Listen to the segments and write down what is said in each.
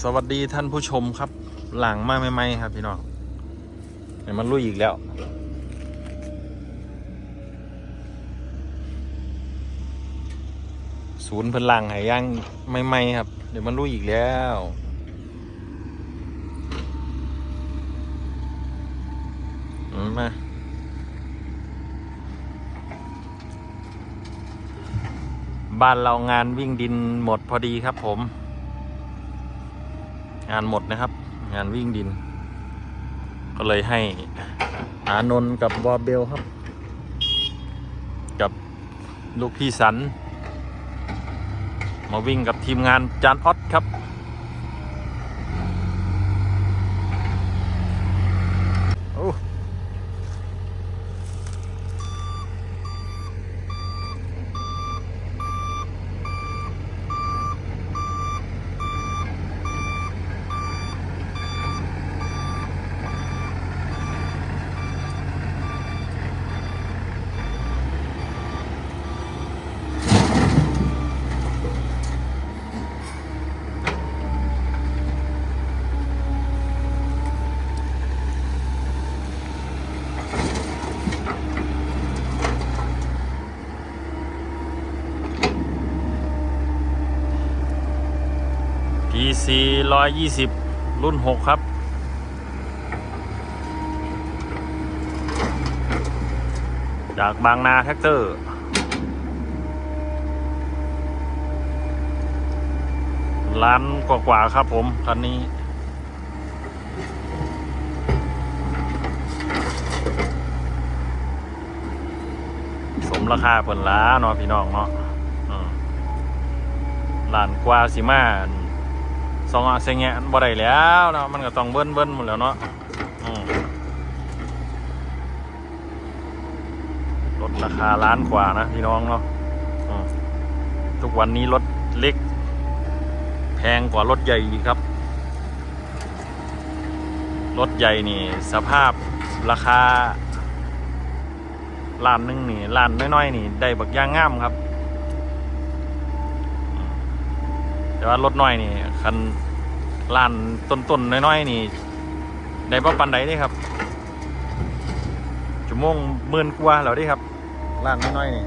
สวัสดีท่านผู้ชมครับ หลังมาใหม่ๆครับพี่น้องเดี๋ยวมันลุยอีกแล้ว ศูนย์พลังหายย่างใหม่ๆครับ เดี๋ยวมันลุยอีกแล้วมาบ้านเรางานวิ่งดินหมดพอดีครับผม งานหมดนะครับ งานวิ่งดิน ก็เลยให้อานนท์กับวอเบลครับ กับลูกพี่สัน มาวิ่งกับทีมงานจานออดครับ 120 รุ่น 6 ครับ จากบางนาแท็กเตอร์ล้านกว่าๆครับผมคันนี้สมราคาเปิดล้านเนาะพี่น้องเนาะล้านกว่าสิมา สองอะเซงแงะบ่ได้แล้วเนาะมันก็ต้องเบิ้นเบิ้นหมดแล้วเนาะลดราคาล้านกว่านะพี่น้องเนาะทุกวันนี้รถเล็ก แพงกว่ารถใหญ่อีกครับ รถใหญ่นี่ สภาพราคาล้านนึงนี่ล้านน้อยๆนี่ ได้บักย่างงามครับ แต่ว่ารถน้อยนี่คัน ล้านต้นๆน้อยๆนี่ได้ประปันใดนี่ครับชั่วโมงหมื่นกว่าแล้วเดิครับล้านน้อยๆนี่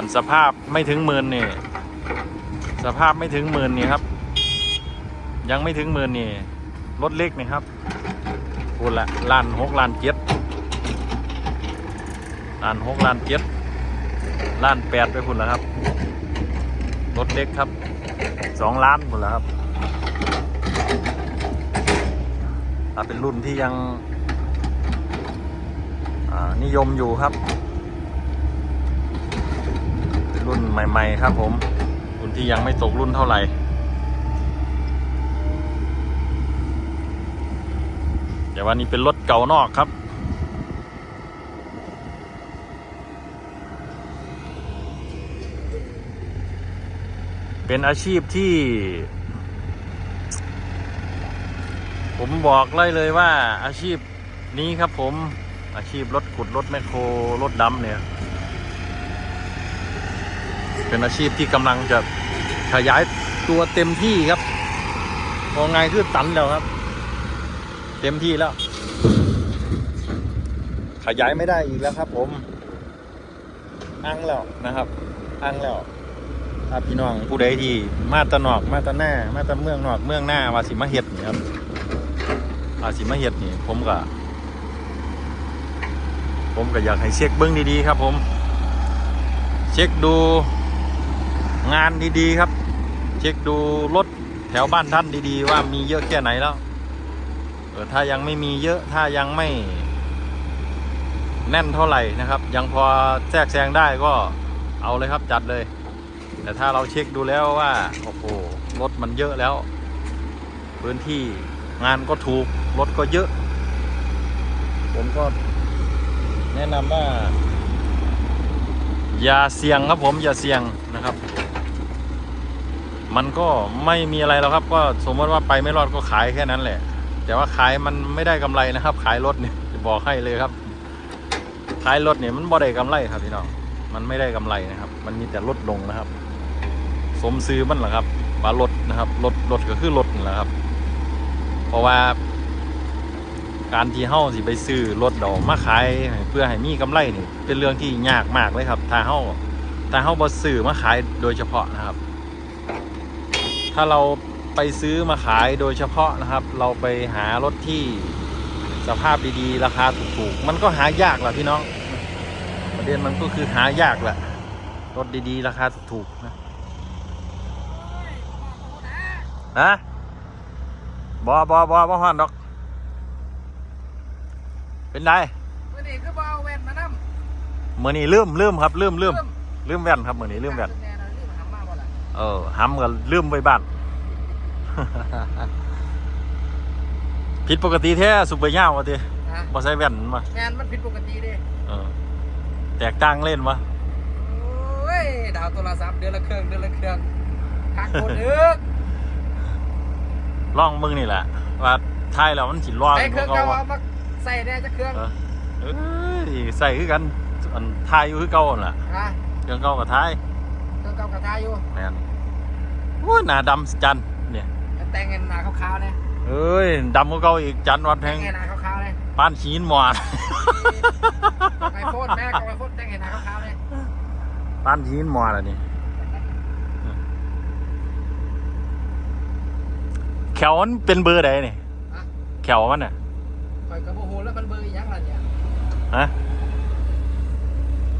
ันสภาพไม่ถึงหมื่นนี่ สภาพไม่ถึงหมื่นนี่ครับ ยังไม่ถึงหมื่นนี่รถเล็กนี่ครับพูดละล้านหกล้านเจ็ดล้านหกล้านเจ็ด ล้านแปดไปพุ่นแล้วครับรถเล็กครับสองล้านพุ่นแล้วครับถ้าเป็นรุ่นที่ยังอ่านิยมอยู่ครับ รุ่นใหม่ ๆ ครับผม รุ่นที่ยังไม่ตกรุ่นเท่าไหร่แต่ว่านี้เป็นรถเก่านอกครับ เป็นอาชีพที่ ผมบอกเลยเลยว่า อาชีพนี้ครับผมอาชีพรถขุดรถแมคโครรถดำเนี่ย เป็นอาชีพที่กำลังจะขยายตัวเต็มที่ครับพอไงคือตันแล้วครับ เต็มที่แล้ว ขยายไม่ได้อีกแล้วครับ ผม อังแล้วนะครับ อังแล้ว ถ้าพี่น้องผู้ใดที่มาตะนอกมาตะหน้ามาตะเมืองนอกเมืองหน้าว่าสิมาเห็ดนี่ครับว่าสิมาเห็ดนี่ผมก็ผมก็อยากให้เช็คเบิ้องดีๆครับ ผม เช็คดูงานดีๆครับ เช็คดูรถแถวบ้านท่านดีๆ ว่ามีเยอะแค่ไหนแล้วเออถ้ายังไม่มีเยอะถ้ายังไม่ แน่นเท่าไหร่นะครับ ยังพอแทรกแซงได้ก็เอาเลยครับจัดเลย แต่ถ้าเราเช็คดูแล้วว่า โอ้โหรถมันเยอะแล้ว พื้นที่งานก็ถูก รถก็เยอะ ผมก็แนะนำว่า อย่าเสี่ยงครับผมอย่าเสี่ยงนะครับ มันก็ไม่มีอะไรแล้วครับ ก็สมมติว่าไปไม่รอดก็ขายแค่นั้นแหละ แต่ว่าขายมันไม่ได้กำไรนะครับ ขายรถเนี่ยจะบอกให้เลยครับ ขายรถเนี่ยมันบ่ได้กำไรครับพี่น้อง มันไม่ได้กำไรนะครับ มันมีแต่ลดลงนะครับ สมซื้อมันเหรอครับว่ารถนะครับรถรถก็คือรถนั่นแหละครับ เพราะว่า การที่เฮาสิไปซื้อรถดอกมาขายเพื่อให้มีกำไรนี่ เป็นเรื่องที่ยากมากเลยครับถ้าเฮาถ้าเฮาบ่ซื้อมาขายโดยเฉพาะนะครับ ถ้าเราไปซื้อมาขายโดยเฉพาะนะครับ เราไปหารถที่สภาพดีๆ ราคาถูกๆ มันก็หายากแหละพี่น้อง ประเด็นมันก็คือหายากแหละรถดีๆ ราคาถูกๆนะฮะบอบอบอบอฮอนดอก เป็นไงเมื่อนี้คือบ่เอาแว่นมานำมือนี้ลืมลืมครับลืมลืมลืมแว่นครับมือนี้ลืมแว่นแน่นอนลืมหามาบ่ล่ะเออห้ำก็ลืมไว้บ้านผิดปกติแท้สุเปอร์ย่าวะทีฮะบ่ใส่แว่นมาแม่นมันผิดปกติเด้เออ แตกต่างเล่นวะโอ้ยดาวโทรศัพท์เดือนละเครื่องเดือนละเครื่องคักโคตรอึกล่องมึงนี่แหละว่าท้ายแล้วมันสิรอดไอ้เครื่องเก่าเก่าๆเอาวะมาใส่แน่จะเครื่องเออเอ้ยใส่คือกันอันท้ายอยู่คือเก่านั่นล่ะฮะเครื่องเก่ากับท้ายเครื่องเก่ากระทายอยู่แม่นโอ้ยหน้าดำจันเนี่ยแต่งเงินหน้าขาวๆเนี่ยเอ้ยดำกว่าเก่าอีกจันวัดแพแต่งงเงินหน้าขาวๆเนี่ย ปานชีนหมอดไอโฟนแม่กับไอโฟนแต่งเงินหน้าขาวๆเนี่ยปานชีนหมอดอะนี่แขวมันเป็นเบอร์ใดนี่ฮะแขวมันน่ะข่อยกับโมโหแล้วมันเบอร์อีหยังล่ะเนี่ยฮะ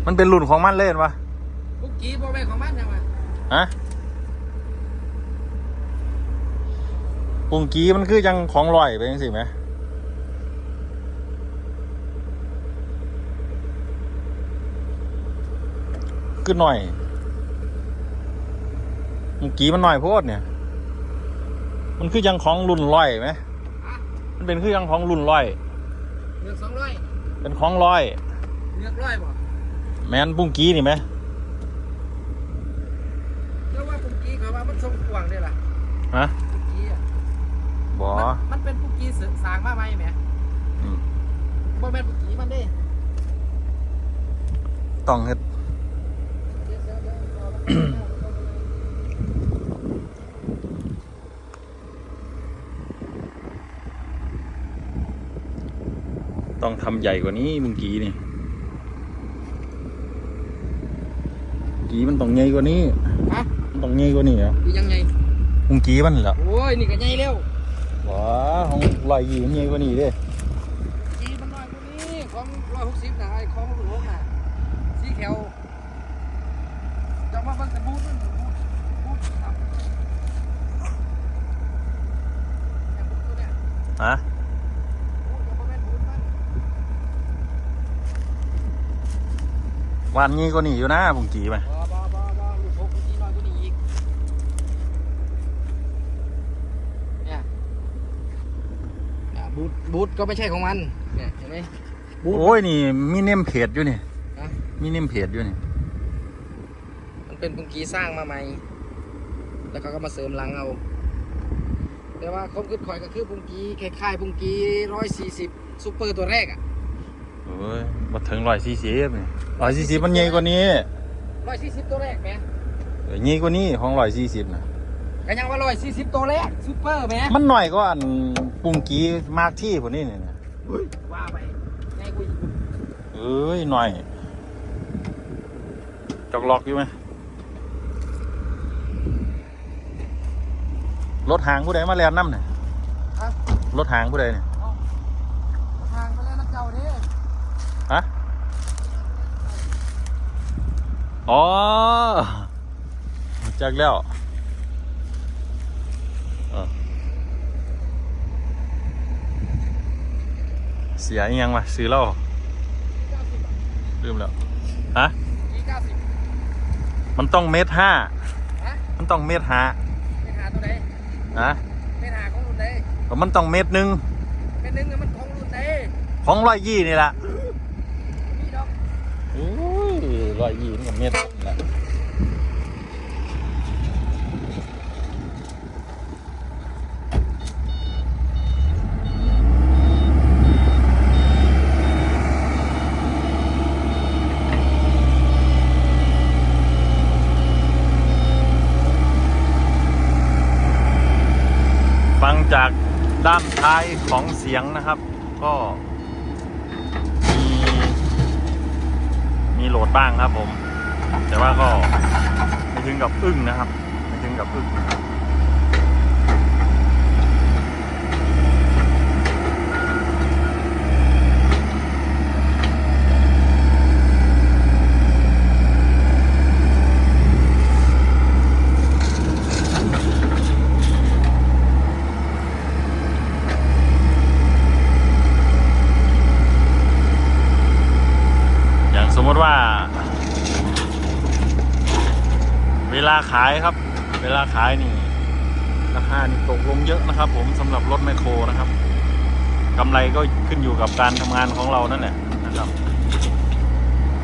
มันเป็นรุ่นของมันเล่นวะกุ๊กกี้บ่แม่นของมันยังวะฮะปุงกี้มันคือยังของลอยไปยังสิไหม คือหน่อยปุงกี้มันหน่อยโพดเนี่ย มันคือยังของรุ่นลอยไหมฮะมันเป็นคือยังของรุ่นลอยเลือกสองร้อยเป็นของลอยเลือกร้อยบ่แมนปุงกี้นี่ไหมแล้วว่ากุ๊กกี้เขาว่ามันทรงกว้างเด้ล่ะฮะกุ๊กกี้อะบอมันมันเป็นปุกกี้เสริมสร้างมาไหมแหมอืมบ่แม่นปุกกี้มันเด้ต้องเฮ็ด ต้องทำใหญ่กว่านี้มึงกี้นี่กี้มันต้องใหญ่กว่านี้ฮะมันต้องใหญ่กว่านี้เหรอดียังไงมึงกี้มันเหรอโอ้ยนี่ก็ใหญ่เร็วว้าของลอยยีมันใหญ่กว่านี้เด้จีมันน้อยกว่านี้ของร้อยหกสิบนะไอ้ของรุ่นหกน่ะสีเขียว จะมาเบิ่งแต่บูทมันบูทบูทครับแค่บูทตัวเนี้ยฮะบูทก็บ่แม่นบูทมันวันนี้กว่านี้อยู่นะมึงกี้ไหมบ่บ่บ่บ่รุ่นหกจีน้อยกว่านี้อีกเนี่ยอะบูทบูทก็ไม่ใช่ของมันเนี่ยเห็นไหมบูทโอ้ยนี่มีเนมเพจอยู่นี่ฮะมีเนมเพจอยู่นี่มัน เป็นปุงกีสร้างมาใหม่ แล้วเขาก็มาเสริมหลังเอา แต่ว่าคมขึ้นคอยก็คือปุงกีคล้ายๆปุงกีร้อยสี่สิบซูเปอร์ตัวแรกอะโอ้ยมาถึงร้อยสี่สิบนี่ร้อยสี่สิบมันใหญ่กว่านี้ร้อยสี่สิบตัวแรกแหมเออใหญ่กว่านี้ของร้อยสี่สิบนะก็ยังว่าร้อยสี่สิบตัวแรกซูเปอร์แหมมันหน่อยก็อันปุงกี้มากที่พวกนี้นี่นะว่าไปไงกูอีกเอ้ยหน่อยจอกหลอกอยู่ไหม รถหางผู้ใดมาแลนน้ำเนี่ยฮะรถหางผู้ใดเนี่ยเอาทางไปแล้วน้ำเจ้านี่ฮะอ๋อจากแล้วเออเสียอีหยังวะซื้อเหล้าเก้าสิบลืมแล้วฮะกีเก้าสิบมันต้องเมตรห้า ฮะ มันต้องเมตรห้าไม่หาตัวไหน นะไม่หาของรุ่นไหนมันต้องเมตรหนึ่งเป็นหนึ่งอะมันของรุ่นไหนของร้อยยี่นี่แหละมีดอกโอ้ยร้อยยี่นี่กับเมตรนี่แหละ จาก ด้านท้ายของเสียงนะครับ ก็มีมีโหลดบ้างครับผม แต่ว่าก็ไม่ถึงกับอึ้งนะครับ ไม่ถึงกับอึ้งนะครับ อย่างสมมติว่า เว ลาขายครับ เวลาขายนี่ราคานี่ตกลงเยอะนะครับ ผมสำหรับรถแมคโครนะครับกำไรก็ขึ้นอยู่กับการทำงานของเรานั่นแหละนะครับ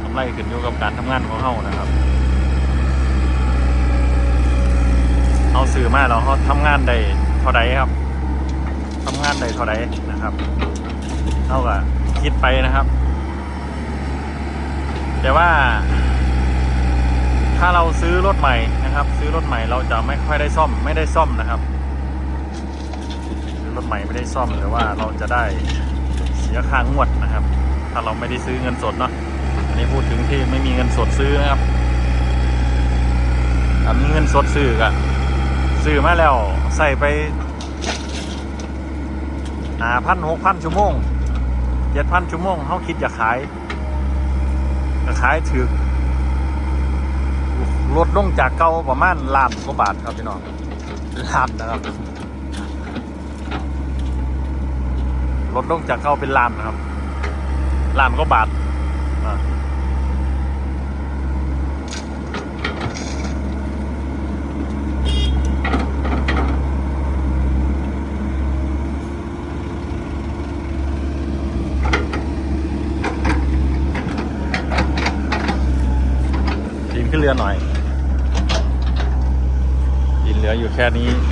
กำไรขึ้นอยู่กับการทำงานของเรานะครับเอาสื่อมาแล้วเขาทำงานได้เท่าใดครับทำงานได้เท่าใดนะครับเท่ากับคิดไปนะครับ แต่ว่า ถ้าเราซื้อรถใหม่นะครับ ซื้อรถใหม่เราจะไม่ค่อยได้ซ่อมไม่ได้ซ่อมนะครับซื้อรถใหม่ไม่ได้ซ่อมหรือว่าเราจะได้เสียค่างวดนะครับ ถ้าเราไม่ได้ซื้อเงินสดเนาะอันนี้พูดถึงที่ไม่มีเงินสดซื้อนะครับถ้ามีเงินสดซื้อก็ซื้อมาแล้วใส่ไปอ่าพันหกพันชั่วโมงเจ็ดพันชั่วโมงเขาคิดจะขายก็ขายถือ ลดลงจากเก่าประมาณล้านกว่าบาทครับพี่น้องล้านนะครับลดลงจากเก่าเป็นล้านนะครับล้านกว่าบาทอ่าดินขึ้นเรือหน่อยดินเหลืออยู่ แค่นี้